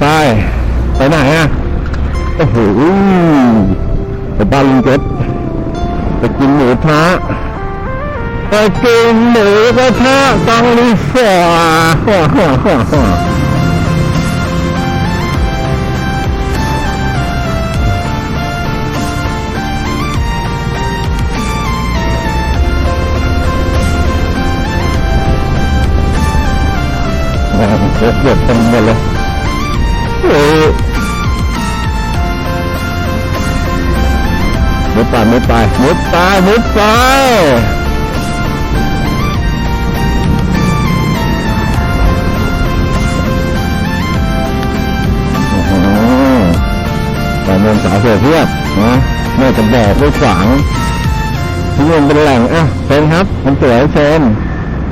ไป ไปไหนอะ โอ้โหไปบ้านลุงเจ็ดไปกินหมูทะไปกินหมูกระทะกังลีฟอร์เกิดเกิดเต็มหมดเลย โอ้มุดไปมุดไปมุดไปมุดไปแต่เมืองสาวเสือเพียบนะแม่จะแบกด้วยขวางที่นี่เป็นแหล่งอะเป็นครับ มันสวยเชน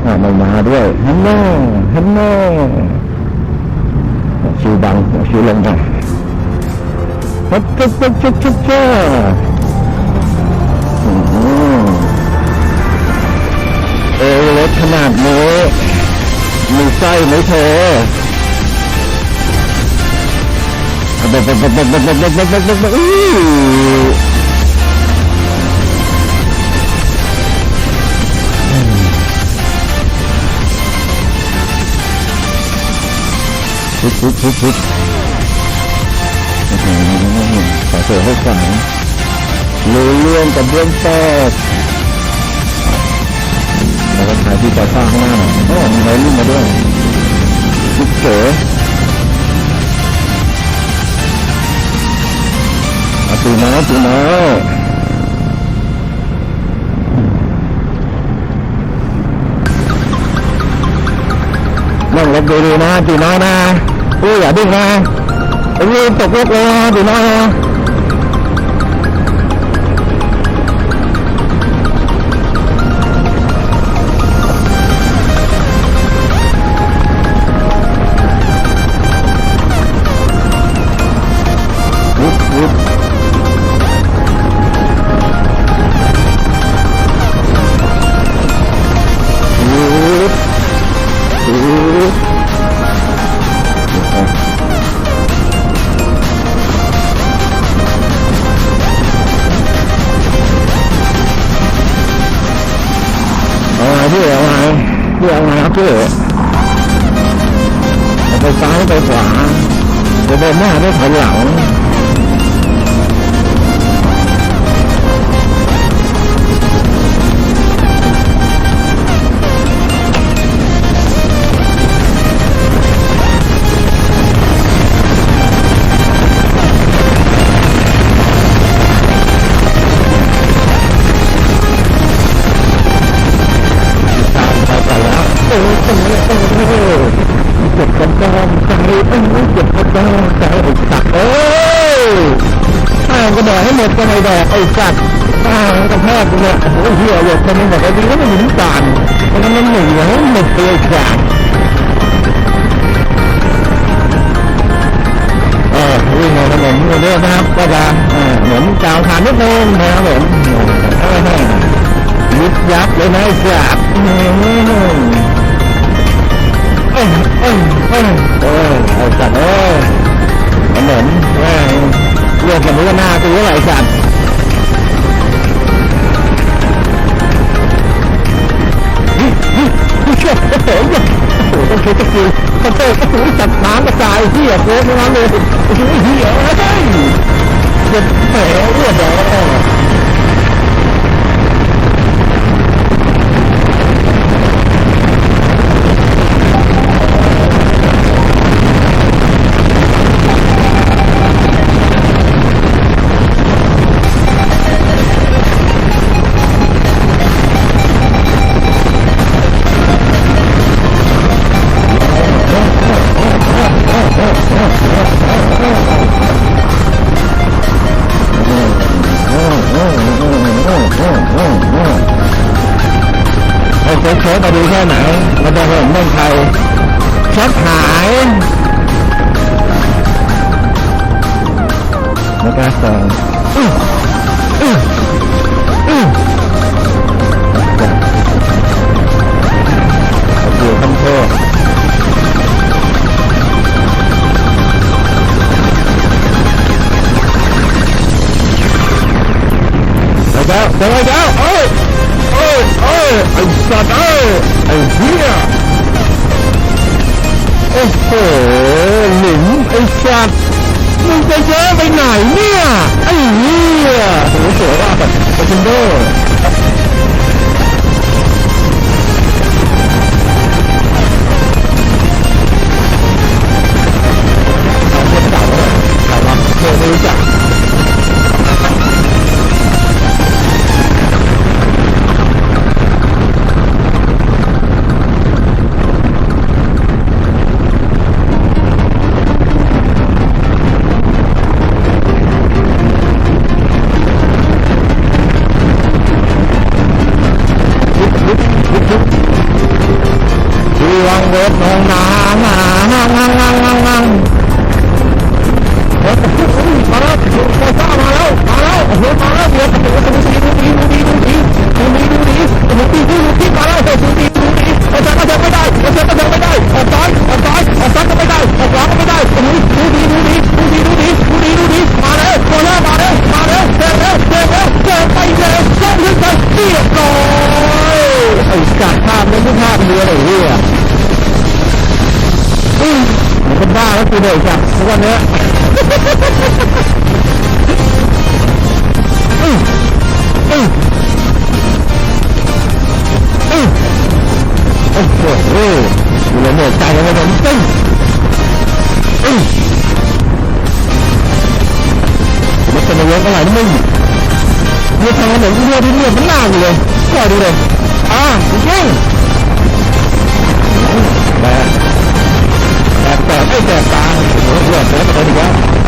อะมันมาด้วยฮันแน่ฮันแน่ ชิวบังชิวลงไปปุ๊บปุ๊บปุ๊บปุ๊บปุ๊บปุ๊เออรถขนาดนี้มีไส้ไหมเธอเบบเบบเบบเบบเบบเบบเบบ แบบแบบอื้อพุดพุดพุดพุดอื้อหือขอเสือให้ฝังรู้เรื่องกับเรื่องแตกแล้วก็ถ่ายที่ต่อข้างข้างหน้าหน่อยโอ้มีอะไรรุ่นมาด้วยจิ๊กเก๋อะตีน้อยตีน้อยนั่งรถดีๆนะตีน้อยนะ อุ้ยอย่าดิ้นนะไอ้นี่ตกรถเลยดูหน้อ ไปซ้ายไปขวาจะเดินหน้าไปถอยหลัง โอ้ยโอ้ยโอ้ยเจ็บกระดองใจโอ้ยเจ็บกระดองใจไอ้สัตว์เอ้ยอ้าวก็แดกให้หมดก็ไม่แดกไอ้สัตว์อ้าวกระแทกกูเนี่ยโอ้ยเหี้ยหยดคนนึงบอกไอ้จริงก็ไม่มีน้ำตาลเพราะฉะนั้นมันหนึ่งอย่างหมดเลยขาดตัวนี้นะครับก็จะเหมือนกาวทานนิดนึงนะครับผมยิบยับเลยนะไอ้สัตว์ เอ้ยเอ้ยเอ้ยเอ้ยไอ้สัตว์เอ้ยถนนแม่งเรียกกันว่าหน้ากูว่าไอ้สัตว์โอ้โหต้องใช้สกิลคอนโทรลโอ้โหจับน้ำกระจายเหี้ยโค้งทั้งนั้นเลยเหี้ยเฮ้ยเจ็บแผลเลือดออกโ Open door. กูเหนื่อยจังทุกวันเนี้ยโอ้โหเหลือเหนื่อยใจแล้วผมตึ้งมันจะมายอะไร่นะมึงเมื่อทางถนนกูเลือดที่เลือดมันหน้าอยู่เลยก็ดูเลยอ่าจริง แต่แต่ไม่แต่ตาหัวหัวแล้วมันเป็นอย่าง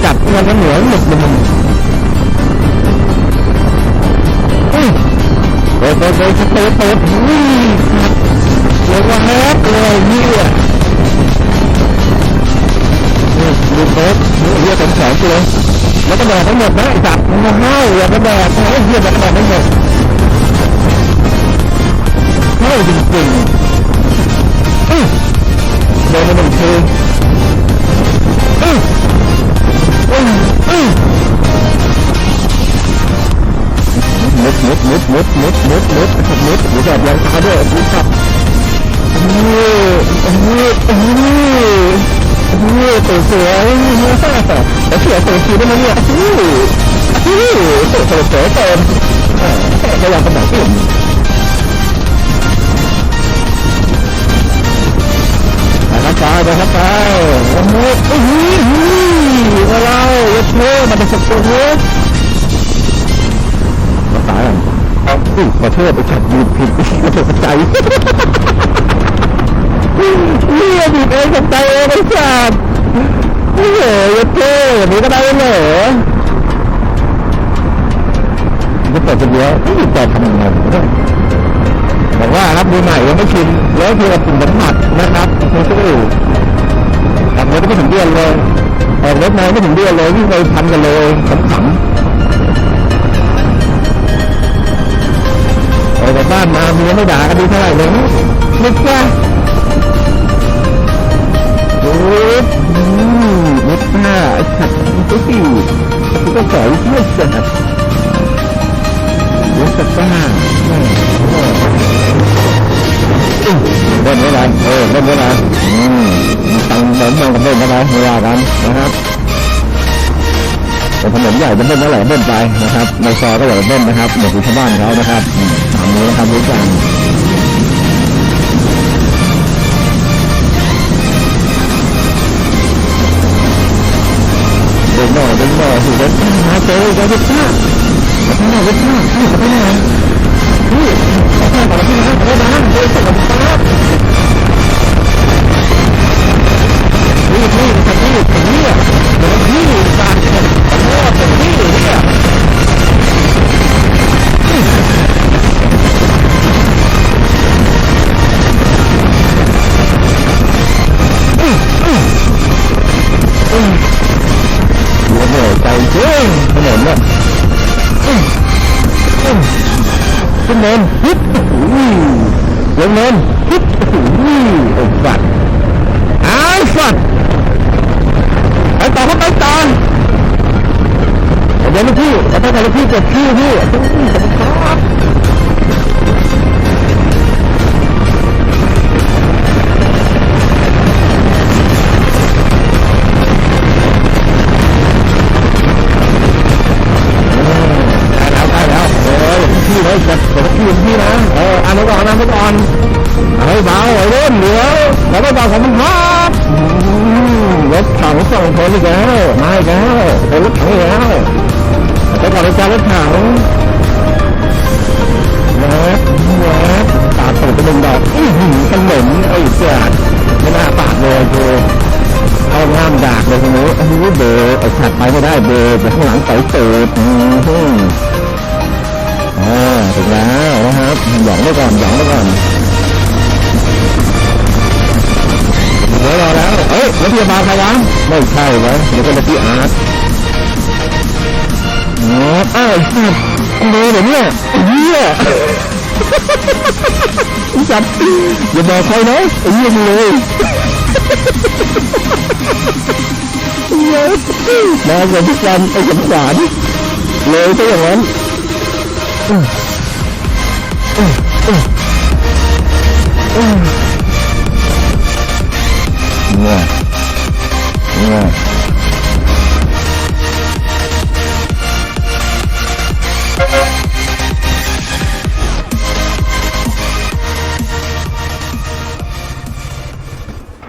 หนุนตาดิจับมันเหนือหนึบเลยมึงอืมเปิดเปิดเปิดเปิดเปิดวิ่งเรียกว่าแฮปเลยเหี้ยนี่ดูเฟสดูเรียกเป็นแสนกิโลแล้วก็แดกทั้งหมดนะไอ้จับมันมาห้าอย่ามาแดกนะไอ้เหี้ยมันแดกไม่หมดห้าจริงๆอื้อโดนมาหนึ่งทีอื้ออื้ออื้อ มุดมุดมุดมุดมุดมุดมุดมุดมุดแบบยังตาด้วยมุดครับโอ้โหโอ้โหโอ้โหโอ้โหสวยสวยแล้วเสียตัวคิวได้ไหมเนี่ยโอ้โหอู้โอ้โหเสือเต็มพยายามกระบอกที่นะครับไปครับไปโอ้โหโอ้โหมาเราเวทเทมันเป็นสกุลเวทมาตายกันเอาอุ้ยขอโทษไปขัดยืดผิดตกใจนี่ยผิดเองตกใจเองไอ้สัตว์โอ้โหเวทเทแบบนี้ก็ได้เหรอจะเปิดคนเดียวไม่แต่ทำยังไงเนี่ย บอกว่าครับมือใหม่ยังไม่ชินแล้วคือปุ่มสัมผัสนะครับคือทำรถไม่ถึงเดือนเลยออกรถมาไม่ถึงเดือนเลยวิ่งไปพันกันเลยขำๆออกจากบ้านมาเมียไม่ด่ากันดีเท่าไหร่เลยไม่กล้าโอ้ยไม่กล้าไอ้สัตว์ไอ้ที่กูก็สอยเพื่อนสัตว์รถกล้า ล่นไม่ได้เออเล่นไม่ได้อืมตังเหมือนกับเล่นไม่ได้ไม่ว่ากันนะครับแต่ถนนใหญ่เป็นเล่นเมื่อไหร่เล่นไปนะครับในซอยก็อย่าเล่นนะครับเหมือนชาวบ้านเขานะครับตามนี้นะครับรู้จักเดินหน่อยเดินหน่อยสิเดินหาเจอเจอเด็กข้าเด็กข้าเด็กข้านี่ขอโทษนะนี่ข อโทษขอโทษนะขอโทษนะเดินส่งกับป้านี่นี่ทำนี่ทำ เจ็บขี้พี่ขอบคุณครับได้แล้วได้แล้วเออพี่เลยเจ็บเจ็บขี้พี่นะเอออ่านไว้ก่อนอ่านไว้ก่อนเฮ้ยเบาไอ้เล่นเดี๋ยวแล้วก็บอกผมครับรถถังส่งคนอีกแล้วมาอีกแล้วเป็นรถถังอีกแล้ว ไปก่อนเลยจ้ารถถังแวบแวบตาตกไปหนึ่งดอกอื้อหือขนมไอ้เสียดไม่น่าปากเลยคือเอาง่ามดากเลยทีนี้โอ้โหเบอรกไอ้ขัดไปไม่ได้เบอรกแต่ข้างหลังใส่เติดอืมโอ่าถึงแล้วนะครับหยองไว้ก่อนหยองไว้ก่อนเดี๋ยวรอแล้ว เอ้ยรถพยาบาลใครวะไม่ใช่วะเดี๋ยวก็รถพี่อาร์ต อ๋ออ้สัตว์ดูเดี๋ยวเนี่ยไอ้เฮียไอ้สัตว์อย่าบอกใครนะไอ้เหี้ยมึงเลยเหี้ยมากับพี่กันไอ้สมสารเลยซะอย่างนั้นเนี่ยเนี่ย Thank you.